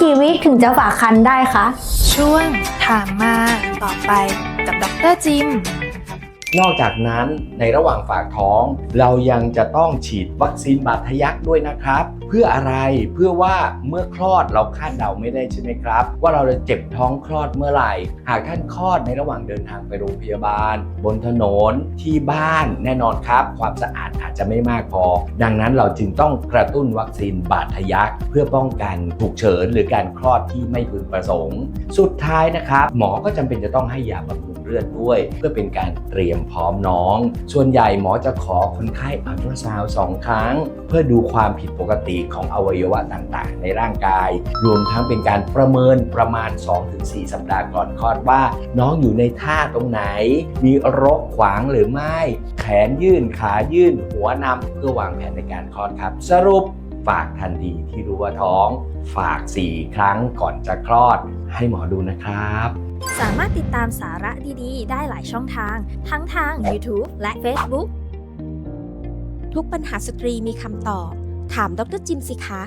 กี่วิถึงจะฝากคันได้คะช่วงถามมาต่อไปกับดรจิม นอกจากนั้นในระหว่างฝากท้อง เรายังจะต้องฉีดวัคซีนบาดทะยักด้วยนะครับ เพื่ออะไรเพื่อว่าเมื่อคลอดเราคาดเดาไม่ได้ใช่ไหมครับ ว่าเราจะเจ็บท้องคลอดเมื่อไหร่ หากท่านคลอดในระหว่างเดินทางไปโรงพยาบาล บนถนนที่บ้านแน่นอนครับ ความสะอาดอาจจะไม่มากพอ ดังนั้นเราจึงต้องกระตุ้นวัคซีนบาดทะยัก เพื่อป้องกันฉุกเฉินหรือการคลอดที่ไม่พึงประสงค์ สุดท้ายนะครับ หมอก็จำเป็นจะต้องให้ยาบำรุงเลือดด้วย เพื่อเป็นการเตรียมพร้อมน้อง ส่วนใหญ่หมอจะขอคนไข้อัลตราซาวด์สองครั้ง เพื่อดูความผิดปกติของอวัยวะต่างๆ ในร่างกาย รวมทั้งเป็นการประเมินประมาณ 2-4 สัปดาห์ก่อนคลอดว่า น้องอยู่ในท่าตรงไหน มีรกขวางหรือไม่แขนยื่นขายื่น หัวนำเพื่อวางแผนในการคลอดครับ สรุปฝากทันทีที่รู้ว่าท้อง ฝาก 4 ครั้งก่อนจะคลอด ให้หมอดูนะครับ สามารถติดตามสาระดีๆ ได้หลายช่องทาง ทั้งทาง YouTube และ Facebook ทุกปัญหาสตรีมีคำตอบ ถามดรจิมสิคะ